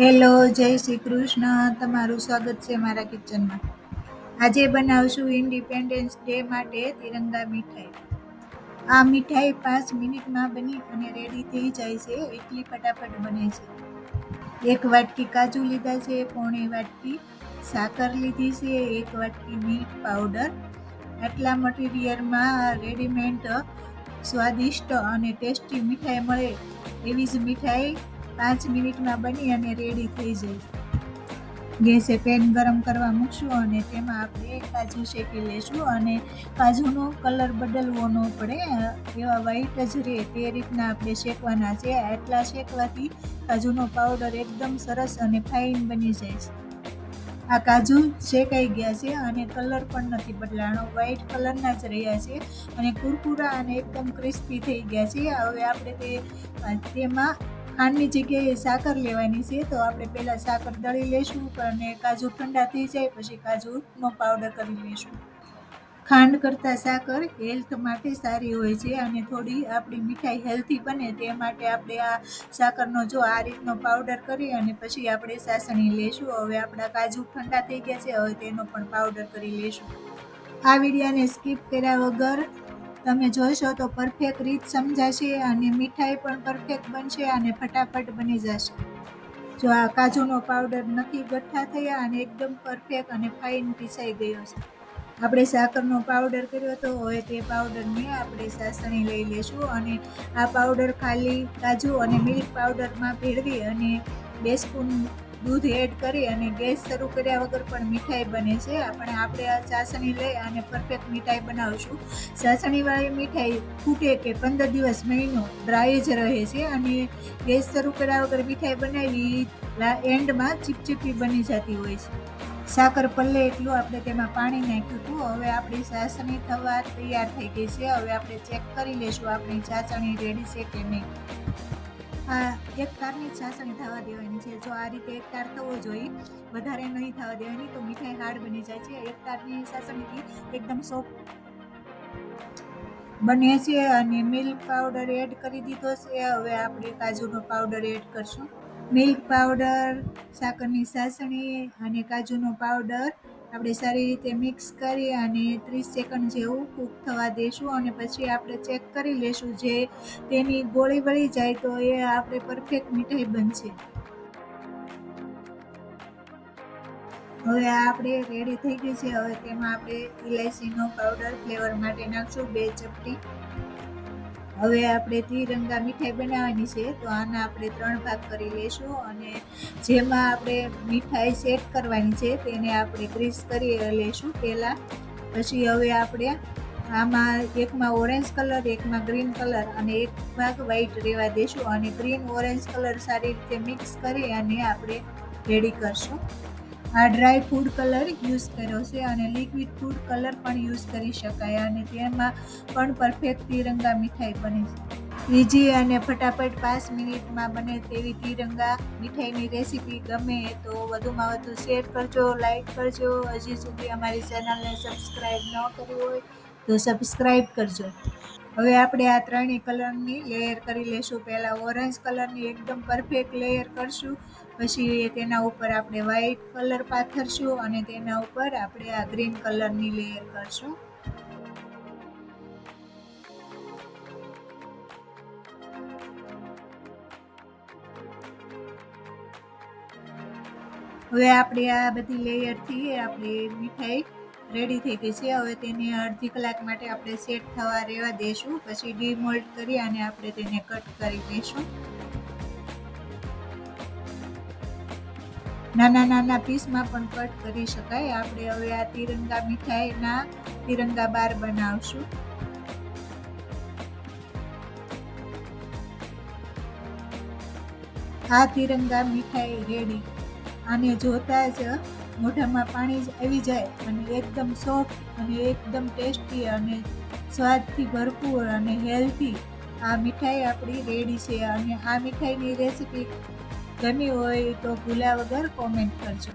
Hello, જય શ્રી કૃષ્ણ. તમારું સ્વાગત છે મારા કિચનમાં. આજે બનાવશું ઇન્ડિપેન્ડન્સ ડે માટે તિરંગા મીઠાઈ. આ મીઠાઈ પાંચ મિનિટમાં બની અને રેડી થઈ જાય છે. એટલી ફટાફટ બને છે. એક વાટકી કાજુ લીધા છે, પોણી વાટકી સાકર લીધી છે, એક વાટકી મિલ્ક પાવડર. આટલા મટીરિયલમાં રેડીમેડ સ્વાદિષ્ટ અને ટેસ્ટી મીઠાઈ મળે એવી જ મીઠાઈ પાંચ મિનિટમાં બની અને રેડી થઈ જાય. ગેસે પેન ગરમ કરવા મૂકશું અને તેમાં આપણે કાજુ શેકી લેશું અને કાજુનો કલર બદલવો ન પડે. એવા વ્હાઈટ જ રહે તે રીતના આપણે શેકવાના છે. આટલા શેકવાથી કાજુનો પાવડર એકદમ સરસ અને ફાઇન બની જાય છે. આ કાજુ શેકાઈ ગયા છે અને કલર પણ નથી બદલાણો. વ્હાઈટ કલરના જ રહ્યા છે અને કુરકુરા અને એકદમ ક્રિસ્પી થઈ ગયા છે. હવે આપણે તે, તેમાં ખાંડની જગ્યાએ સાકર લેવાની છે, તો આપણે પહેલાં સાકર દળી લઈશું અને કાજુ ઠંડા થઈ જાય પછી કાજુનો પાવડર કરી લઈશું ખાંડ કરતાં સાકર હેલ્થ માટે સારી હોય છે અને થોડી આપણી મીઠાઈ હેલ્થી બને તે માટે આપણે આ સાકરનો જો આ રીતનો પાવડર કરી અને પછી આપણે સાસણી લઈશું હવે આપણા કાજુ ઠંડા થઈ ગયા છે, હવે તેનો પણ પાવડર કરી લઈશું આ વિડીયાને સ્કીપ કર્યા વગર તમે જોશો તો પરફેક્ટ રીત સમજાશે અને મીઠાઈ પણ પરફેક્ટ બનશે અને ફટાફટ બની જશે. જો આ કાજુનો પાવડર નથી ગઠ્ઠા થયા અને એકદમ પરફેક્ટ અને ફાઇન પીસાઈ ગયો છે. આપણે સાકરનો પાવડર કર્યો હતો હવે તે પાવડરને આપણે સાસણી લઈ લેશું અને આ પાવડર ખાલી કાજુ અને મિલ્ક પાવડરમાં ભેળવી અને બે સ્પૂન દૂધ એડ કરી અને ગેસ શરૂ કર્યા વગર પણ મીઠાઈ બને છે. આપણે આપણે આ ચાસણી લઈ અને પરફેક્ટ મીઠાઈ બનાવશું. ચાસણીવાળી મીઠાઈ ફૂટે કે પંદર દિવસ મહિનો ડ્રાય જ રહે છે અને ગેસ શરૂ કર્યા વગર મીઠાઈ બનાવી એન્ડમાં ચીપચીપી બની જતી હોય છે. સાકર પલ્લે એટલું આપણે તેમાં પાણી નાખ્યું હતું. હવે આપણી ચાસણી થવા તૈયાર થઈ ગઈ છે. હવે આપણે ચેક કરી લઈશું આપણી ચાસણી રેડી છે કે નહીં. એક તારની છાસણી થવા દેવાની છે. જો આ રીતે એક તાર થવો જોઈએ, વધારે નહીં થવા દેવાની, તો મીઠાઈ હાર્ડ બની જાય છે. એક તારની છાસણીથી એકદમ સોફ્ટ બને છે અને મિલ્ક પાવડર એડ કરી દીધો છે. હવે આપણે કાજુનો પાવડર એડ કરશું. મિલ્ક પાવડર સાકરની સાસણી અને કાજુનો પાવડર આપણે સારી રીતે મિક્સ કરી અને ત્રીસ સેકન્ડ જેવું કૂક થવા દઈશું અને પછી આપણે ચેક કરી લઈશું જે તેની ગોળી વળી જાય તો એ આપણે પરફેક્ટ મીઠાઈ બનશે. હવે આપણે રેડી થઈ ગઈ છે. હવે તેમાં આપણે ઇલાયચીનો પાવડર ફ્લેવર માટે નાખશું બે ચપટી. હવે આપણે ત્રિરંગા મીઠાઈ બનાવવાની છે, તો આના આપણે ત્રણ ભાગ કરી લઈશું અને જેમાં આપણે મીઠાઈ સેટ કરવાની છે તેને આપણે ગ્રીસ કરી લઈશું પહેલાં. પછી હવે આપણે આમાં એકમાં ઓરેન્જ કલર, એકમાં ગ્રીન કલર અને એક ભાગ વ્હાઈટ રહેવા દઈશું અને ગ્રીન ઓરેન્જ કલર સારી રીતે મિક્સ કરી અને આપણે રેડી કરશું. આ ડ્રાય ફૂડ કલર યુઝ કર્યો છે અને લિક્વિડ ફૂડ કલર પણ યુઝ કરી શકાય અને તેમાં પણ પરફેક્ટ તિરંગા મીઠાઈ બને છે. ઇઝી અને ફટાફટ પાંચ મિનિટમાં બને તેવી તિરંગા મીઠાઈની રેસીપી ગમે તો વધુમાં વધુ શેર કરજો, લાઈક કરજો. હજી સુધી અમારી ચેનલને સબસ્ક્રાઈબ ન કરી હોય તો સબસ્ક્રાઈબ કરજો. હવે આપણે આ ત્રણેય કલરની લેયર કરી લેશું. પહેલાં ઓરેન્જ કલરની એકદમ પરફેક્ટ લેયર કરશું. પછી તેના ઉપર આપણે વ્હાઈટ કલર પાથરશું અને તેના ઉપર આપણે આ ગ્રીન કલરની લેયર કરશું. હવે આપણે આ બધી લેયરથી આપણે મીઠાઈ રેડી થઈ ગઈ છે. હવે તેને અડધી કલાક માટે આપણે સેટ થવા રહેવા દઈશું પછી ડીમોલ્ટ કરી અને આપણે તેને કટ કરી દઈશું. નાના નાના પીસમાં પણ કટ કરી શકાય. આપણે હવે આ તિરંગા મીઠાઈના તિરંગા બાર બનાવશું. આ તિરંગા મીઠાઈ રેડી આને જોતા જ મોઢામાં પાણી જ આવી જાય અને એકદમ સોફ્ટ અને એકદમ ટેસ્ટી અને સ્વાદથી ભરપૂર અને હેલ્ધી આ મીઠાઈ આપણી રેડી છે. અને આ મીઠાઈની રેસીપી ગમી હોય તો ભૂલ્યા વગર કોમેન્ટ કરજો.